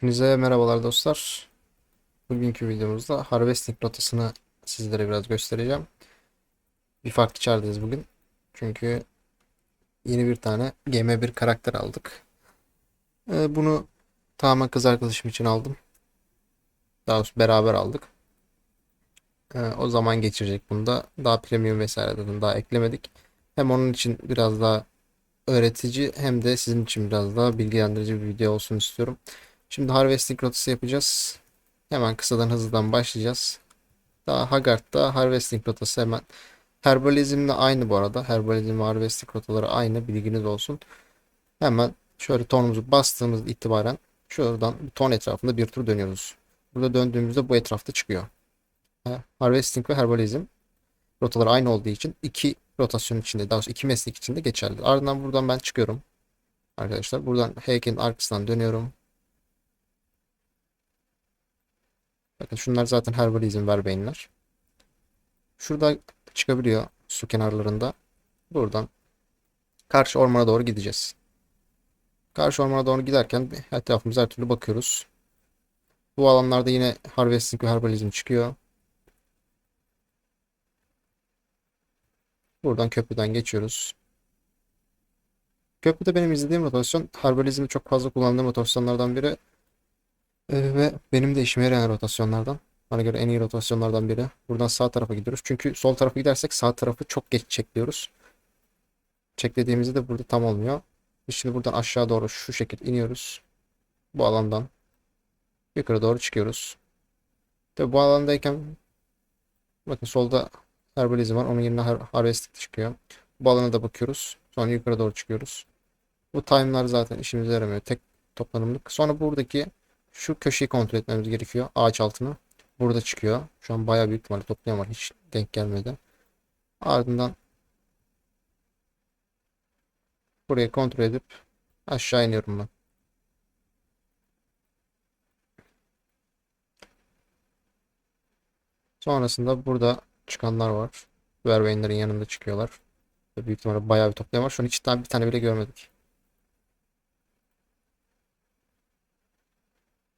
Hepinize merhabalar dostlar. Bugünkü videomuzda Harvesting rotasını sizlere biraz göstereceğim. Bir farklı çağrıdayız bugün. Çünkü yeni bir tane GM1 karakter aldık. Ee, bunu tamamen kız arkadaşım için aldım. Daha doğrusu beraber aldık. Ee, o zaman geçirecek bunu da. Daha premium vesaire dedim daha eklemedik. Hem onun için biraz daha öğretici hem de sizin için biraz daha bilgilendirici bir video olsun istiyorum. Şimdi harvesting rotası yapacağız. Hemen kısadan hızlıdan başlayacağız. Daha Haggard'da harvesting rotası hemen. Herbalizmle aynı bu arada. Herbalizm ve harvesting rotaları aynı bilginiz olsun. Hemen şöyle tonumuzu bastığımız itibaren şuradan ton etrafında bir tur dönüyoruz. Burada döndüğümüzde bu etrafta çıkıyor. Ha, Harvesting ve herbalizm rotaları aynı olduğu için iki rotasyon içinde daha iki meslek içinde geçerli. Ardından buradan ben çıkıyorum. Arkadaşlar buradan heykelin arkasından dönüyorum. Bakın şunlar zaten herbalizm verbeğinler. Şurada çıkabiliyor su kenarlarında. Buradan karşı ormana doğru gideceğiz. Karşı ormana doğru giderken etrafımıza her türlü bakıyoruz. Bu alanlarda yine harvesting ve herbalizm çıkıyor. Buradan köprüden geçiyoruz. Köprüde benim izlediğim rotasyon herbalizmi çok fazla kullandığım rotasyonlardan biri. Ee, ve benim de işime yarayan rotasyonlardan. Bana göre en iyi rotasyonlardan biri. Buradan sağ tarafa gidiyoruz. Çünkü sol tarafa gidersek sağ tarafı çok geç çekliyoruz. Çeklediğimizde de burada tam olmuyor. Biz şimdi buradan aşağı doğru şu şekilde iniyoruz. Bu alandan. Yukarı doğru çıkıyoruz. Tabi bu alandayken bakın solda herbalizm var. Onun yerine har harvesting çıkıyor. Bu alana da bakıyoruz. Sonra yukarı doğru çıkıyoruz. Bu time'lar zaten işimize yaramıyor. Tek toplanımlık. Sonra buradaki şu köşeyi kontrol etmemiz gerekiyor. Ağaç altını. Burada çıkıyor. Şu an bayağı büyük ihtimalle toplayan var. Hiç denk gelmedi. Ardından burayı kontrol edip aşağı iniyorum ben. Sonrasında burada çıkanlar var. Verveinlerin yanında çıkıyorlar. Büyük ihtimalle bayağı bir toplayan var. Şu an hiç tane, bir tane bile görmedik.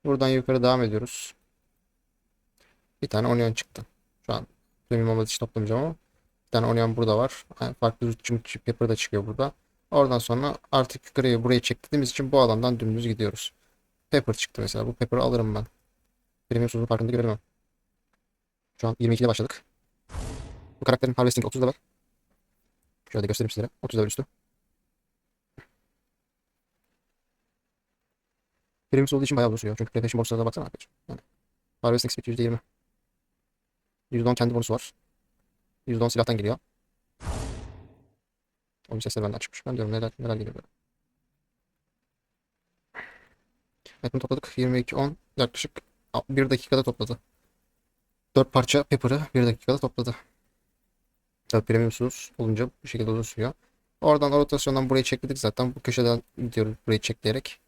Buradan yukarı devam ediyoruz. Bir tane onion çıktı. Şu an premium olmadığı için toplamayacağım ama bir tane onion burada var. Yani farklı rootçu pepper da çıkıyor burada. Oradan sonra artık yukarıya burayı çektiğimiz için bu alandan dümdüz gidiyoruz. Pepper çıktı mesela. Bu pepper'ı alırım ben. Premium suzun farkında göremem. Şu an 22 ile başladık. Bu karakterin harvesting 30 level. Şöyle göstereyim sizlere. 30 level üstü. Premium olduğu için bayağı sürüyor. Çünkü PlayStation borsalarına baksana arkadaşlar. Yani harvesting speed %20. %10 kendi bonusu var. %10 silahtan geliyor. Oyun sesleri benden çıkmış. Ben diyorum neler, neler geliyor böyle. Bunu topladık. 22 10 yaklaşık 1 dakikada topladı. 4 parça pepper'ı 1 dakikada topladı. Tabii premiumsuz olunca bu şekilde uzun sürüyor. Oradan o rotasyondan burayı çekledik zaten. Bu köşeden gidiyoruz burayı çekleyerek.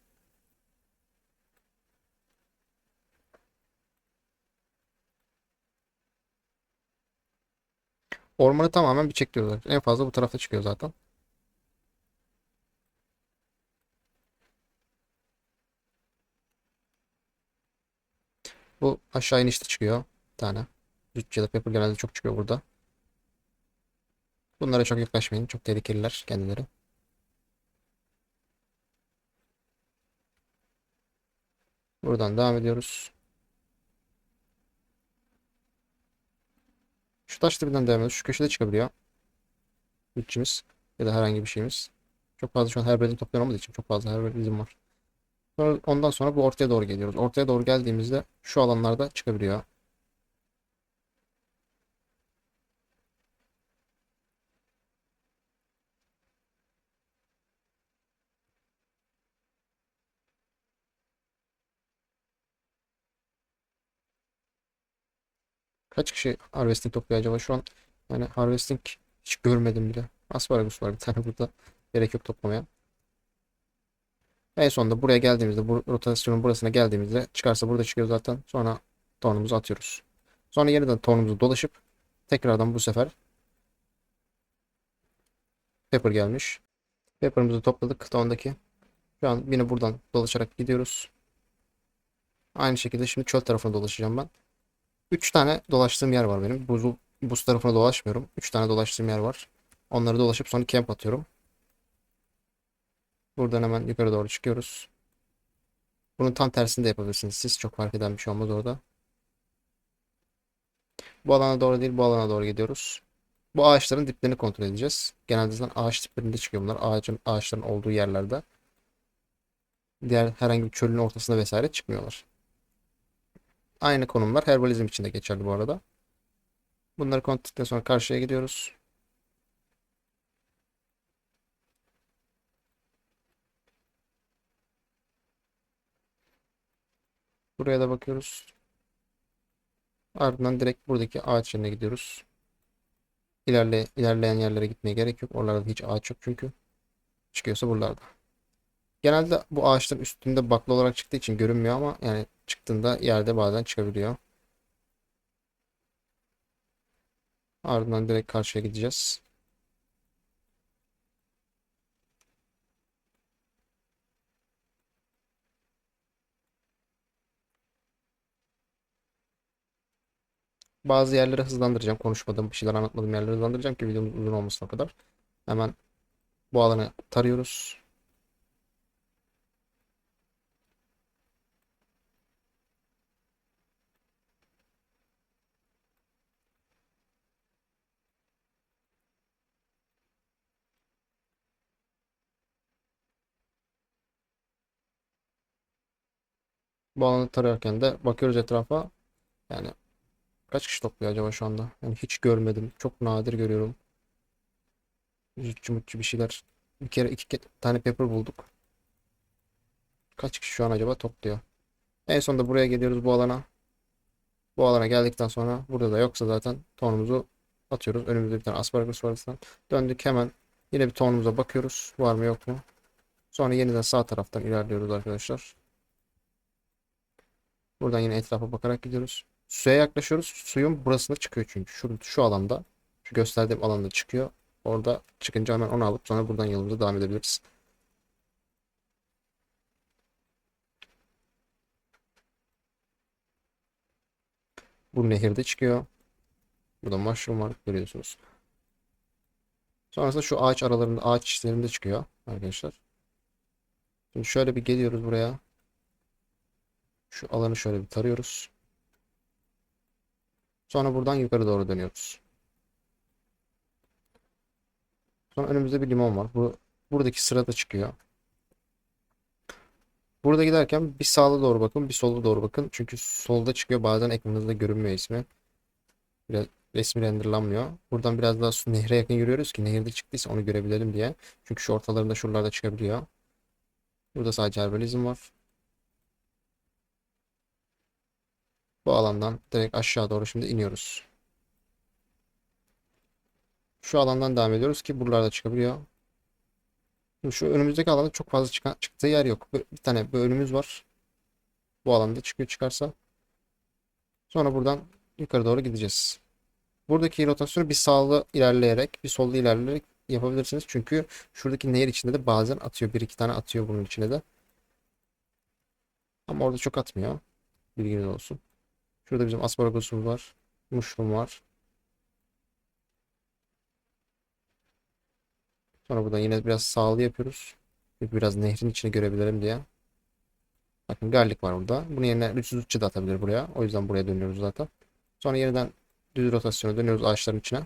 Ormanı tamamen bir çekliyorlar. En fazla bu tarafta çıkıyor zaten. Bu aşağı inişte çıkıyor. Bir tane. Rütçe ya da Pepper genelde çok çıkıyor burada. Bunlara çok yaklaşmayın. Çok tehlikeliler kendileri. Buradan devam ediyoruz. Şu taş dibinden devam. Şu köşede çıkabiliyor. Bütçemiz ya da herhangi bir şeyimiz. Çok fazla şu an herbalizm toplayan olmadığı için çok fazla herbalizm var. Sonra, ondan sonra bu ortaya doğru geliyoruz. Ortaya doğru geldiğimizde şu alanlarda çıkabiliyor. Kaç kişi harvesting topluyor acaba şu an? Yani harvesting hiç görmedim bile. Asparagus var bir tane burada. Gerek yok toplamaya. En sonunda buraya geldiğimizde, bu rotasyonun burasına geldiğimizde çıkarsa burada çıkıyor zaten. Sonra tornumuzu atıyoruz. Sonra yeniden tornumuzu dolaşıp tekrardan bu sefer Pepper gelmiş. Pepper'ımızı topladık tondaki. Şu an yine buradan dolaşarak gidiyoruz. Aynı şekilde şimdi çöl tarafına dolaşacağım ben. 3 tane dolaştığım yer var benim. Buz, buz tarafına dolaşmıyorum. 3 tane dolaştığım yer var. Onları dolaşıp sonra camp atıyorum. Buradan hemen yukarı doğru çıkıyoruz. Bunun tam tersini de yapabilirsiniz. Siz çok fark eden bir şey olmaz orada. Bu alana doğru değil, bu alana doğru gidiyoruz. Bu ağaçların diplerini kontrol edeceğiz. Genelde zaten ağaç diplerinde çıkıyor bunlar. Ağacın, ağaçların olduğu yerlerde. Diğer herhangi bir çölün ortasında vesaire çıkmıyorlar. Aynı konumlar herbalizm için de geçerli bu arada. Bunları kontrol sonra karşıya gidiyoruz. Buraya da bakıyoruz. Ardından direkt buradaki ağaç yerine gidiyoruz. İlerle, ilerleyen yerlere gitmeye gerek yok. Oralarda hiç ağaç yok çünkü. Çıkıyorsa buralarda. Genelde bu ağaçların üstünde baklı olarak çıktığı için görünmüyor ama yani çıktığında yerde bazen çıkabiliyor. Ardından direkt karşıya gideceğiz. Bazı yerleri hızlandıracağım. Konuşmadığım bir şeyler anlatmadığım yerleri hızlandıracağım ki videomuz uzun olmasına kadar. Hemen bu alanı tarıyoruz. Bu alanı tararken de bakıyoruz etrafa. Yani kaç kişi topluyor acaba şu anda? Yani hiç görmedim. Çok nadir görüyorum. Zütçü mutçu bir şeyler. Bir kere iki tane pepper bulduk. Kaç kişi şu an acaba topluyor? En sonunda buraya geliyoruz bu alana. Bu alana geldikten sonra burada da yoksa zaten tonumuzu atıyoruz. Önümüzde bir tane asparagus var zaten. Döndük hemen yine bir tonumuza bakıyoruz. Var mı yok mu? Sonra yeniden sağ taraftan ilerliyoruz arkadaşlar. Buradan yine etrafa bakarak gidiyoruz. Suya yaklaşıyoruz. Suyun burasında çıkıyor çünkü. Şu, şu alanda. Şu gösterdiğim alanda çıkıyor. Orada çıkınca hemen onu alıp sonra buradan yolumuza devam edebiliriz. Bu nehirde çıkıyor. Burada mushroom var görüyorsunuz. Sonrasında şu ağaç aralarında ağaç içlerinde çıkıyor arkadaşlar. Şimdi şöyle bir geliyoruz buraya. Şu alanı şöyle bir tarıyoruz. Sonra buradan yukarı doğru dönüyoruz. Sonra önümüzde bir limon var. Bu buradaki sırada çıkıyor. Burada giderken bir sağa doğru bakın, bir sola doğru bakın. Çünkü solda çıkıyor. Bazen ekranınızda görünmüyor ismi. Biraz resmi renderlanmıyor. Buradan biraz daha su nehre yakın yürüyoruz ki nehirde çıktıysa onu görebilelim diye. Çünkü şu ortalarında şuralarda çıkabiliyor. Burada sadece herbalizm var. Bu alandan direkt aşağı doğru şimdi iniyoruz. Şu alandan devam ediyoruz ki buralarda çıkabiliyor. Şimdi şu önümüzdeki alanda çok fazla çıkan, çıktığı yer yok. Bir tane bölümümüz var. Bu alanda çıkıyor çıkarsa. Sonra buradan yukarı doğru gideceğiz. Buradaki rotasyonu bir sağlı ilerleyerek, bir sollu ilerleyerek yapabilirsiniz. Çünkü şuradaki nehir içinde de bazen atıyor. Bir iki tane atıyor bunun içine de. Ama orada çok atmıyor. Bilginiz olsun. Şurada bizim asparagosumuz var. Mushroom var. Sonra buradan yine biraz sağlı yapıyoruz. Biraz nehrin içini görebilirim diye. Bakın garlic var burada. Bunun yerine rütüzlükçe de atabilir buraya. O yüzden buraya dönüyoruz zaten. Sonra yeniden düz rotasyona dönüyoruz ağaçların içine.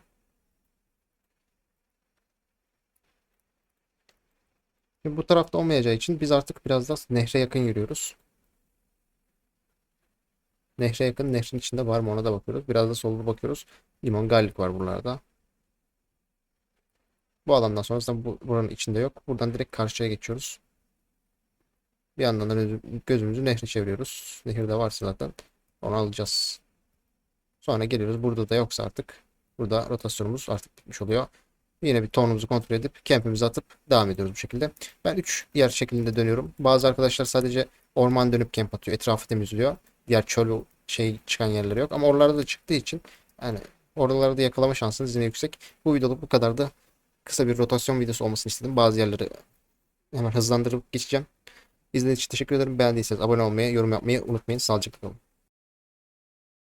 Şimdi bu tarafta olmayacağı için biz artık biraz daha nehre yakın yürüyoruz. Nehre yakın, nehrin içinde var mı ona da bakıyoruz. Biraz da solda bakıyoruz. Limon, garlic var buralarda. Bu alandan sonra zaten bu, buranın içinde yok. Buradan direkt karşıya geçiyoruz. Bir yandan da gözü- gözümüzü nehre çeviriyoruz. Nehirde varsa zaten onu alacağız. Sonra geliyoruz. Burada da yoksa artık burada rotasyonumuz artık bitmiş oluyor. Yine bir tonumuzu kontrol edip campimizi atıp devam ediyoruz bu şekilde. Ben 3 yer şeklinde dönüyorum. Bazı arkadaşlar sadece orman dönüp camp atıyor. Etrafı temizliyor. Diğer çöl şey çıkan yerleri yok. Ama oralarda da çıktığı için yani oralarda yakalama şansınız yine yüksek. Bu videoluk bu kadardı. Kısa bir rotasyon videosu olmasını istedim. Bazı yerleri hemen hızlandırıp geçeceğim. İzlediğiniz için teşekkür ederim. Beğendiyseniz abone olmayı, yorum yapmayı unutmayın. Sağlıcakla kalın.